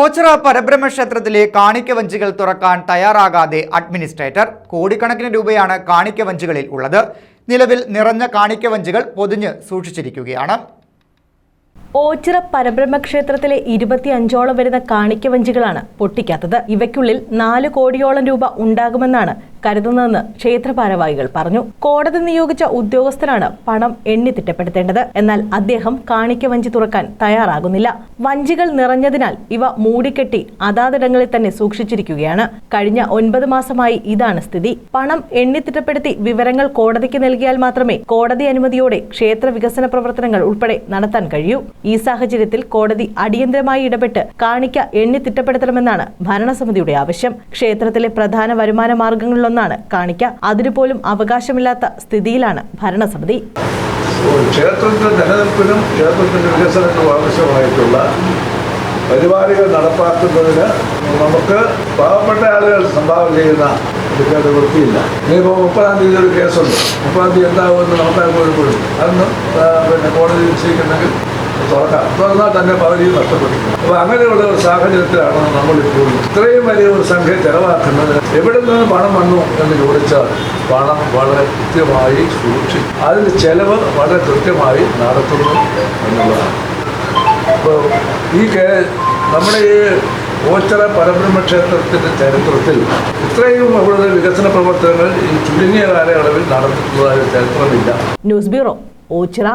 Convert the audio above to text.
ഓച്ചിറ പരബ്രഹ്മ ക്ഷേത്രത്തിലെ കാണിക്ക വഞ്ചികൾ തുറക്കാൻ തയ്യാറാകാതെ അഡ്മിനിസ്ട്രേറ്റർ കോടിക്കണക്കിന് രൂപയാണ് കാണിക്ക വഞ്ചികളിൽ ഉള്ളത്. നിലവിൽ നിറഞ്ഞ കാണിക്ക വഞ്ചികൾ പൊതിഞ്ഞ് സൂക്ഷിച്ചിരിക്കുകയാണ്. ഓച്ചിറ പരബ്രഹ്മ ക്ഷേത്രത്തിലെ ഇരുപത്തി അഞ്ചോളം വരുന്ന കാണിക്ക വഞ്ചികളാണ് പൊട്ടിക്കാത്തത്. ഇവയ്ക്കുള്ളിൽ നാല് കോടിയോളം രൂപ ഉണ്ടാകുമെന്നാണ് കരുതുന്നതെന്ന് ക്ഷേത്ര ഭാരവാഹികൾ പറഞ്ഞു. കോടതി നിയോഗിച്ച ഉദ്യോഗസ്ഥരാണ് പണം എണ്ണി തിട്ടപ്പെടുത്തേണ്ടത്. എന്നാൽ അദ്ദേഹം കാണിക്ക വഞ്ചി തുറക്കാൻ തയ്യാറാകുന്നില്ല. വഞ്ചികൾ നിറഞ്ഞതിനാൽ ഇവ മൂടിക്കെട്ടി അതാതിടങ്ങളിൽ തന്നെ സൂക്ഷിച്ചിരിക്കുകയാണ്. കഴിഞ്ഞ ഒൻപത് മാസമായി ഇതാണ് സ്ഥിതി. പണം എണ്ണിത്തിട്ടപ്പെടുത്തി വിവരങ്ങൾ കോടതിക്ക് നൽകിയാൽ മാത്രമേ കോടതി അനുമതിയോടെ ക്ഷേത്ര വികസന പ്രവർത്തനങ്ങൾ ഉൾപ്പെടെ നടത്താൻ കഴിയൂ. ഈ സാഹചര്യത്തിൽ കോടതി അടിയന്തരമായി ഇടപെട്ട് കാണിക്ക എണ്ണിത്തിട്ടപ്പെടുത്തണമെന്നാണ് ഭരണസമിതിയുടെ ആവശ്യം. ക്ഷേത്രത്തിലെ പ്രധാന വരുമാന മാർഗങ്ങളിലൊന്നാണ് കാണിക്ക. അതിനുപോലും അവകാശമില്ലാത്ത സ്ഥിതിയിലാണ് ഭരണസമിതി. ക്ഷേത്രത്തിന്റെ നിലനിൽപ്പിനും ക്ഷേത്രത്തിന്റെ വികസനത്തിനും ആവശ്യമായിട്ടുള്ള പരിപാടികൾ നടപ്പാക്കുന്നതിന് നമുക്ക് പാവപ്പെട്ട ആളുകൾ സംഭാവന ചെയ്യുന്ന എടുക്കേണ്ട വൃത്തിയില്ല ഇനിയിപ്പോൾ മുപ്പതാം തീയതി ഒരു കേസുണ്ട്. മുപ്പതാം തീയതി എന്താകുമെന്ന് നമുക്ക് കുഴി അന്ന് പിന്നെ കോടതി നിശ്ചയിക്കുന്നെങ്കിൽ തുറക്കാം. തുറന്നാൽ തന്നെ പകുതിയും നഷ്ടപ്പെട്ടു. അപ്പോൾ അങ്ങനെയുള്ള ഒരു സാഹചര്യത്തിലാണ് നമ്മളിപ്പോൾ ഇത്രയും വലിയ ഒരു സംഖ്യ ചെലവാക്കുന്നത്. എവിടെ നിന്ന് പണം വന്നു എന്ന് ചോദിച്ചാൽ പണം വളരെ കൃത്യമായി സൂക്ഷിക്കും. അതിന് ചെലവ് വളരെ കൃത്യമായി നടത്തുന്നു എന്നുള്ളതാണ്. അപ്പോൾ ഈ കേ നമ്മുടെ ഈ ഓച്ചറ പരബ്രഹ്മ ക്ഷേത്രത്തിന്റെ ചരിത്രത്തിൽ ഇത്രയും അവിടുത്തെ വികസന പ്രവർത്തനങ്ങൾ ഈ ചുരുങ്ങിയ കാലയളവിൽ നടത്തിയിട്ടുള്ളതായ ചരിത്രമില്ല. News bureau Oachira.